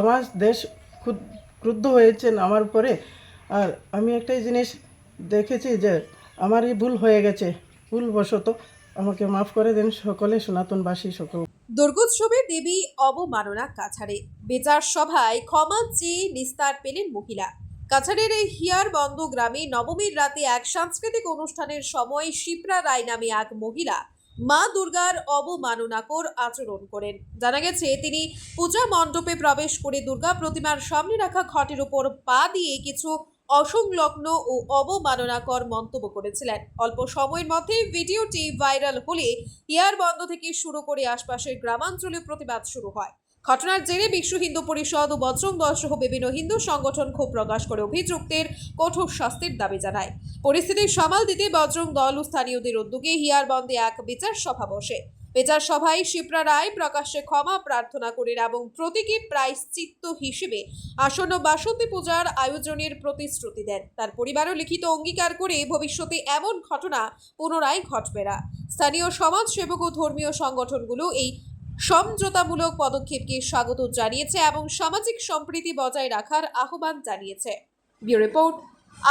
আমার দেশ ক্রুদ্ধ হয়েছেন আমার উপরে। আর আমি একটাই জিনিস দেখেছি যে আমারই ভুল হয়ে গেছে। ভুলবশত আমাকে মাফ করে দেন সকলে, সনাতনবাসী সকল। দুর্গোৎসবে দেবী অবমাননা কাছাড়ে। বেচার সভায় ক্ষমা চেয়ে নিস্তার পেলেন মহিলা। কাছাড়ের এই হিয়ার বন্ধ গ্রামে নবমীর রাতে এক সাংস্কৃতিক অনুষ্ঠানের সময় শিপ্রা রায় নামে এক মহিলা মা দুর্গার অবমাননাকর আচরণ করেন। জানা গেছে, তিনি পূজা মণ্ডপে প্রবেশ করে দুর্গা প্রতিমার সামনে রাখা ঘটের উপর পা দিয়ে কিছু অসংলগ্ন ও অবমাননাকর মন্তব্য করেছিলেন। অল্প সময়ের মধ্যে ভিডিওটি ভাইরাল হলে ইয়ার বন্ধ থেকে শুরু করে আশপাশের গ্রামাঞ্চলে প্রতিবাদ শুরু হয়। ঘটনার জেরে বিশ্ব হিন্দু পরিষদ ও বজরং দল সহ বিভিন্ন হিন্দু সংগঠন ক্ষোভ প্রকাশ করে অভিযুক্তের কঠোর শাস্তির দাবি জানায়। পরিস্থিতি সামাল দিতে বজরং দল ও স্থানীয়দের উদ্যোগে হিয়ার বন্ধে এক বিচার সভা বসে। বিচার সভায় শিপ্রা রায় প্রকাশ্যে ক্ষমা প্রার্থনা করেন এবং প্রতীকী প্রায়শ্চিত্ত হিসেবে আসন্ন বাসন্তী পূজার আয়োজনের প্রতিশ্রুতি দেন। তার পরিবারও লিখিত অঙ্গীকার করে ভবিষ্যতে এমন ঘটনা পুনরায় ঘটবে না। স্থানীয় সমাজসেবক ও ধর্মীয় সংগঠনগুলো এই সমঝোতামূলক পদক্ষেপকে স্বাগত জানিয়েছে এবং সামাজিক সম্প্রীতি বজায় রাখার আহ্বান জানিয়েছে। ব্যুরো রিপোর্ট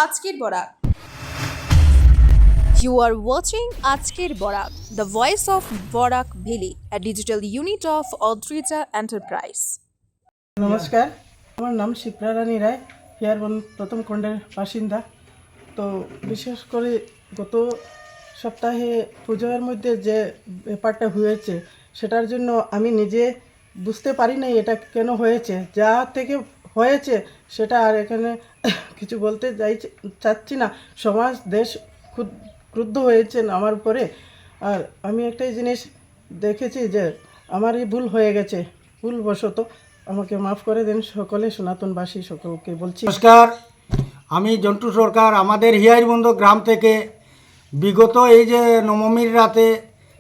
আজকের বরাক You are watching আজকের Barak the voice of Barak valley a digital unit of Odrija Enterprise নমস্কার আমার নাম শিপ্রা রানী রায় হিয়ারবন প্রথম খণ্ডের বাসিন্দা। তো বিশেষ করে গত সপ্তাহে পুজোর মধ্যে যে ব্যাপারটা হয়েছে সেটার জন্য আমি নিজে বুঝতে পারি নাই এটা কেন হয়েছে। যা থেকে হয়েছে সেটা আর এখানে কিছু বলতে যাই চাচ্ছি না। সমাজ, দেশ ক্রুদ্ধ হয়েছেন আমার উপরে। আর আমি একটাই জিনিস দেখেছি যে আমারই ভুল হয়ে গেছে। ভুলবশত আমাকে মাফ করে দেন সকলে, সনাতনবাসী সকলকে বলছি। নমস্কার, আমি জন্টু সরকার, আমাদের হিয়াইবন্ধ গ্রাম থেকে বিগত এই যে নবমীর রাতে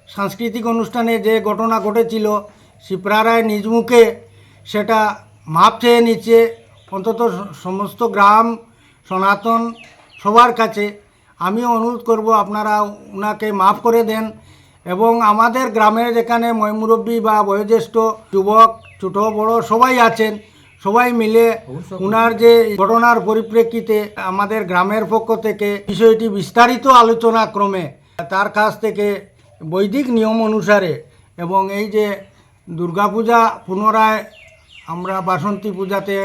সাংস্কৃতিক অনুষ্ঠানে যে ঘটনা ঘটেছিল শিপ্রারায় নিজ মুখে সেটা মাপ চেয়ে নিচ্ছে অন্তত সমস্ত গ্রাম, সনাতন সবার কাছে। আমি অনুরোধ করব আপনারা ওনাকে মাফ করে দেন এবং আমাদের গ্রামের যেখানে ময়মুরব্বী বা বয়োজ্যেষ্ঠ যুবক, ছোটো, বড় সবাই আছেন, সবাই মিলে উনার যে ঘটনার পরিপ্রেক্ষিতে আমাদের গ্রামের পক্ষ থেকে বিষয়টি বিস্তারিত আলোচনা ক্রমে তার কাছ থেকে বৈদিক নিয়ম অনুসারে এবং এই যে দুর্গাপূজা পুনরায় আমরা বাসন্তী পূজাতে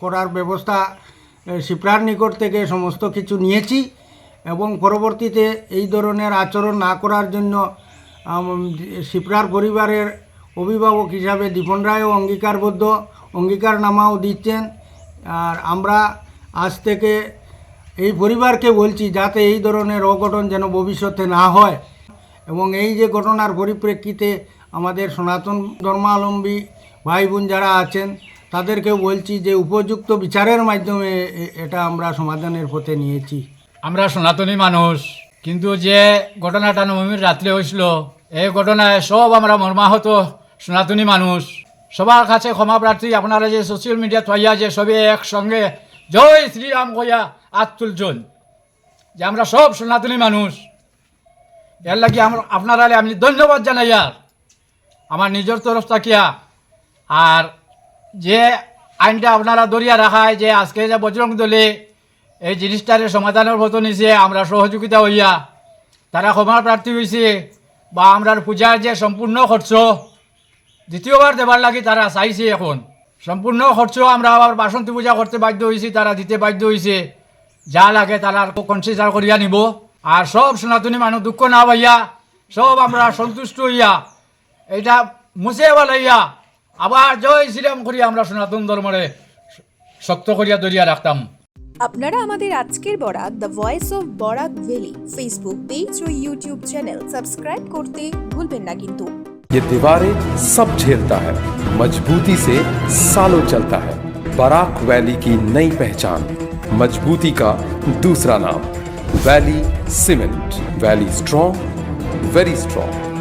করার ব্যবস্থা শিপ্রার নিকট থেকে সমস্ত কিছু নিয়েছি এবং পরবর্তীতে এই ধরনের আচরণ না করার জন্য শিপ্রার পরিবারের অভিভাবক হিসাবে দীপন রায়ও অঙ্গীকারবদ্ধ অঙ্গীকারনামাও দিচ্ছেন। আর আমরা আজ থেকে এই পরিবারকে বলছি, যাতে এই ধরনের অঘটন যেন ভবিষ্যতে না হয়। এবং এই যে ঘটনার পরিপ্রেক্ষিতে আমাদের সনাতন ধর্মাবলম্বী ভাই বোন যারা আছেন, তাদেরকেও বলছি যে উপযুক্ত বিচারের মাধ্যমে এটা আমরা সমাধানের পথে নিয়েছি। আমরা সনাতনী মানুষ, কিন্তু যে ঘটনাটা নবমীর রাত্রে হয়েছিল, এই ঘটনায় সব আমরা মর্মাহত সনাতনী মানুষ। সবার কাছে ক্ষমা প্রার্থী, আপনারা যে সোশ্যাল মিডিয়া তৈয়া যে সবে একসঙ্গে, জয় শ্রীরাম কইয়া আত তুলছেন যে আমরা সব সনাতনী মানুষ। এর লাগি আমরা আপনারা আমি ধন্যবাদ জানাই আর। আমার নিজের তরফ থাকিয়া। আর যে আইনটা আপনারা দরিয়া রাখায় যে আজকে যে বজরং দলে এই জিনিসটারে সমাধানের মতো নিছে, আমরা সহযোগিতা হইয়া, তারা ক্ষমার প্রার্থী হয়েছে বা আমরার পূজার যে সম্পূর্ণ খরচ, দ্বিতীয়বার দেবার লাগি তারা চাইছে এখন। সম্পূর্ণ খরচ আমরা আবার বাসন্তী পূজা করতে বাধ্য হয়েছি তারা দিতে বাধ্য হয়েছে যা লাগে তারা কনসিডার করিয়া নিব। আর সব সনাতনী মানুষ দুঃখ না পাইয়া সব আমরা সন্তুষ্ট হইয়া এটা মুছে লইয়া আবার জয় শ্রীরাম করিয়া আমরা সনাতন ধর্মরে শক্ত করিয়া দরিয়া রাখতাম আপনারা আমাদের আজকের Barak the voice of Barak valley Facebook page O YouTube channel subscribe করতে ভুলবেন না কিন্তু ये दीवारें सब झेलता है मजबूती से सालों चलता है बराक वैली की नई पहचान मजबूती का दूसरा नाम Valley Cement. Valley Strong, very strong.